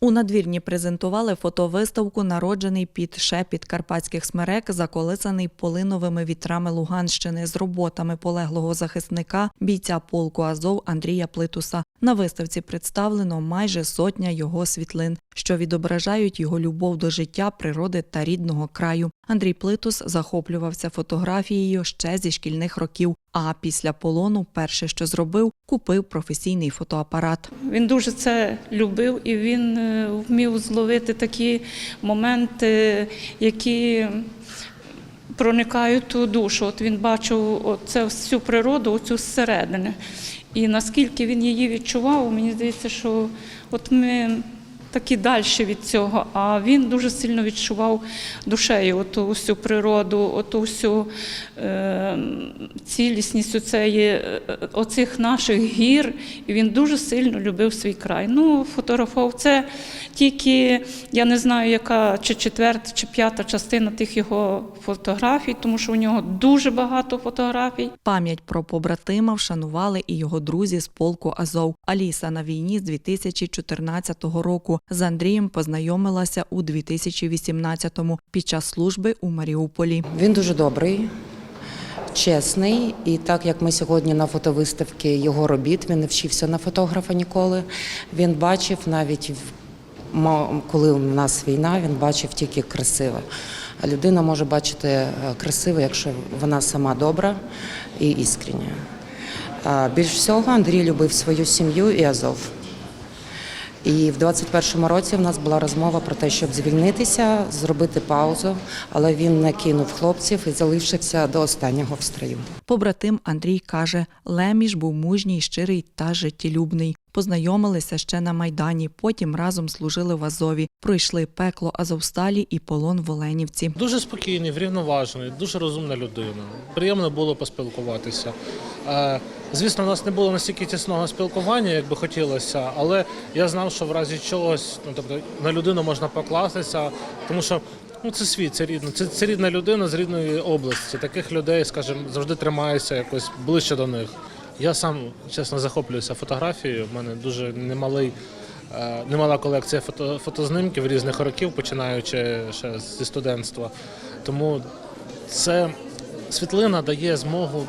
У надвірні презентували фотовиставку Народжений під шепіт карпатських смерек, заколисаний полиновими вітрами Луганщини з роботами полеглого захисника, бійця полку Азов Андрія Плитуса. На виставці представлено майже сотня його світлин, що відображають його любов до життя, природи та рідного краю. Андрій Плитус захоплювався фотографією ще зі шкільних років. А після полону перше, що зробив, купив професійний фотоапарат. Він дуже це любив і він е, вмів зловити такі моменти, які проникають у душу. От він бачив це всю природу, оцю зсередини. І наскільки він її відчував, мені здається, що от ми такі далі від цього. А він дуже сильно відчував душею оту всю природу, оту всю е, цілісність оцеї, е, оцих наших гір. І він дуже сильно любив свій край. Ну, фотографував це тільки, я не знаю, яка чи четверта, чи п'ята частина тих його фотографій, тому що у нього дуже багато фотографій. Пам'ять про побратима вшанували і його друзі з полку Азов. Аліса на війні з 2014 року. З Андрієм познайомилася у 2018-му під час служби у Маріуполі. Він дуже добрий, чесний, і так як ми сьогодні на фотовиставці його робіт, він не вчився на фотографа ніколи. Він бачив навіть коли у нас війна, він бачив тільки красиве. А людина може бачити е, красиве, якщо вона сама добра і іскрення. Більш всього Андрій любив свою сім'ю і Азов. І в 21-му році в нас була розмова про те, щоб звільнитися, зробити паузу, але він не кинув хлопців і залишився до останнього в строю. Побратим Андрій каже, Леміш був мужній, щирий та життєлюбний. Познайомилися ще на майдані, потім разом служили в Азові, пройшли пекло Азовсталі і полон в Оленівці. Дуже спокійний, врівноважений, дуже розумна людина. Приємно було поспілкуватися. Звісно, у нас не було настільки тісного спілкування, як би хотілося, але я знав, що в разі чогось, ну тобто на людину можна покластися, тому що ну це світ, це рідно. Це, це рідна людина з рідної області. Таких людей, скажімо, завжди тримаюся якось ближче до них. Я сам чесно захоплююся фотографією. У мене дуже немалий. е, Немала колекція фото, фотознимків різних років, починаючи ще зі студентства. Тому це світлина дає змогу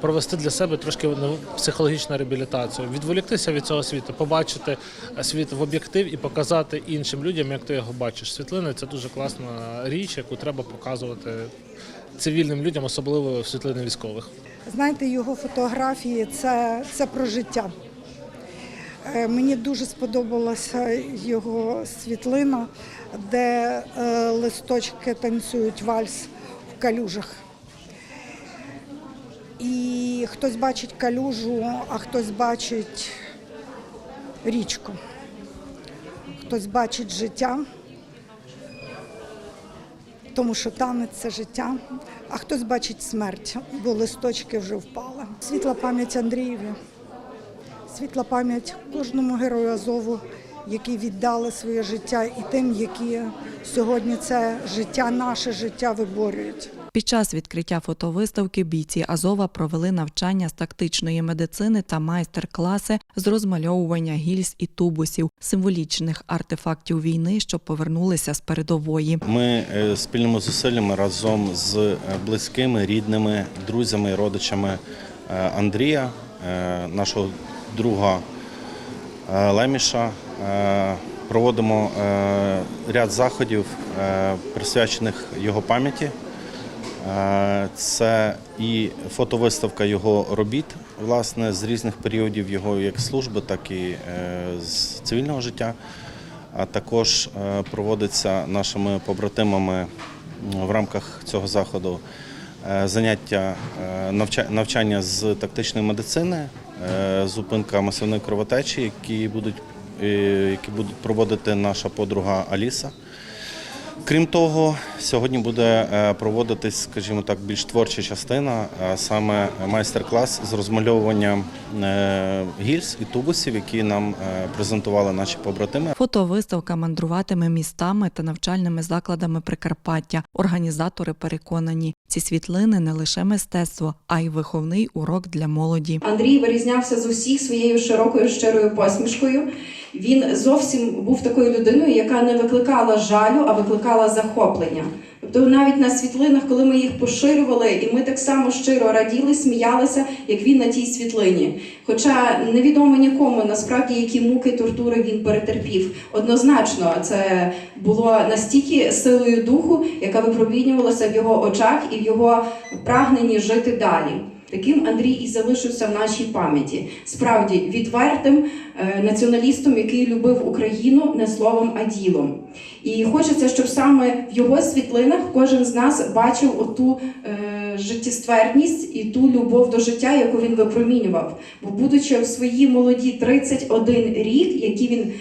провести для себе трошки ну, психологічну реабілітацію, відволіктися від цього світу, побачити е, світ в об'єктив і показати іншим людям, як ти його бачиш. Світлини це дуже класна річ, яку треба показувати цивільним людям, особливо світлини військових. Знаєте, його фотографії це, це про життя. Е, Мені дуже сподобалася його світлина, де е, листочки танцюють вальс в калюжах. І хтось бачить калюжу, а хтось бачить річку. Хтось бачить життя, тому що танець це життя, а хтось бачить смерть, бо листочки вже впали. Світла пам'ять Андрієві, світла пам'ять кожному герою Азову, які віддали своє життя, і тим, які сьогодні це життя, наше життя виборюють. Під час відкриття фотовиставки бійці Азова провели навчання з тактичної медицини та майстер-класи з розмальовування гільз і тубусів, символічних артефактів війни, що повернулися з передової. Ми е, спільними зусиллями разом з е, близькими, рідними, друзями і родичами е, Андрія, нашого друга Леміша, проводимо ряд заходів, присвячених його пам'яті. Е, Це і фотовиставка його робіт, власне, з різних періодів його як служби, так і е, з цивільного життя. А також е, проводиться нашими побратимами в рамках цього заходу заняття навчання з тактичної медицини, зупинка масивної кровотечі, які будуть, які будуть проводити наша подруга Аліса. Крім того, сьогодні буде е, проводитись, скажімо так, більш творча частина, саме майстер-клас з розмальовуванням е, гільз і тубусів, які нам е, презентували наші побратими. Фотовиставка мандруватиме містами та навчальними закладами Прикарпаття. Організатори переконані, ці світлини не лише мистецтво, а й виховний урок для молоді. Андрій вирізнявся з усіх своєю широкою щирою посмішкою. Він зовсім був такою людиною, яка не викликала жалю, а викликала захоплення. Тобто навіть на світлинах, коли ми їх поширювали, і ми так само щиро раділи, сміялися, як він на тій світлині. Хоча невідомо нікому насправді, які муки тортури він перетерпів. Однозначно, це було настільки силою духу, яка випромінювалася в його очах і в його прагненні жити далі. Таким Андрій і залишився в нашій пам'яті. Справді відвертим е, націоналістом, який любив Україну не словом, а ділом. І хочеться, щоб саме в його світлинах кожен з нас бачив оту е, життєствердність і ту любов до життя, яку він випромінював. Бо, будучи в свої молоді 31 рік, який він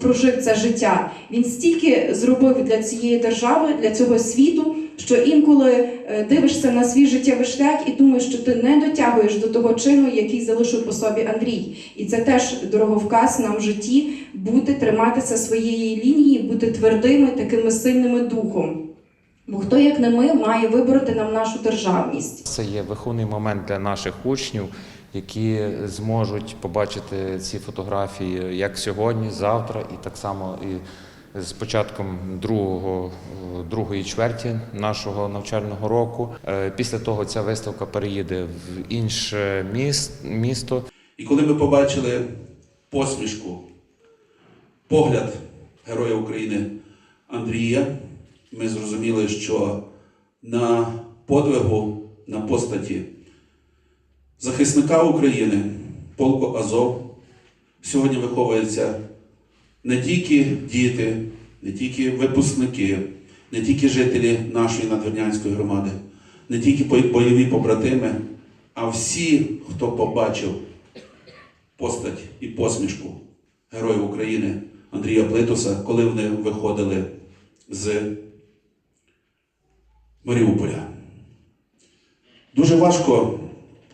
прожив це життя, він стільки зробив для цієї держави, для цього світу, що інколи е, дивишся на свій життєвий шлях і думаєш, що ти не дотягуєш до того чину, який залишив по собі Андрій. І це теж дороговказ нам в житті бути, триматися своєї лінії, бути твердими, такими сильними духом. Бо хто, як не ми, має вибороти нам нашу державність. Це є виховний момент для наших учнів, які зможуть побачити ці фотографії як сьогодні, завтра, і так само і з початком другого, другої чверті нашого навчального року. Е, Після того ця виставка переїде в інше місто. І коли ми побачили посмішку, погляд Героя України Андрія, ми зрозуміли, що на подвигу, на постаті захисника України, полку Азов, сьогодні виховуються не тільки діти, не тільки випускники, не тільки жителі нашої надвірнянської громади, не тільки бойові побратими, а всі, хто побачив постать і посмішку Героїв України Андрія Плитуса, коли вони виходили з Маріуполя. Дуже важко,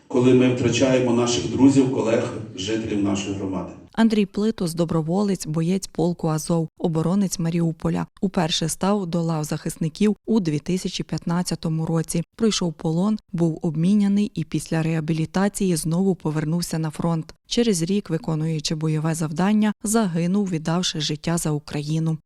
коли ми втрачаємо наших друзів, колег, жителів нашої громади. Андрій Плитус – доброволець, боєць полку Азов, оборонець Маріуполя. Уперше став до лав захисників у 2015 році. Пройшов полон, був обміняний і після реабілітації знову повернувся на фронт. Через рік, виконуючи бойове завдання, загинув, віддавши життя за Україну.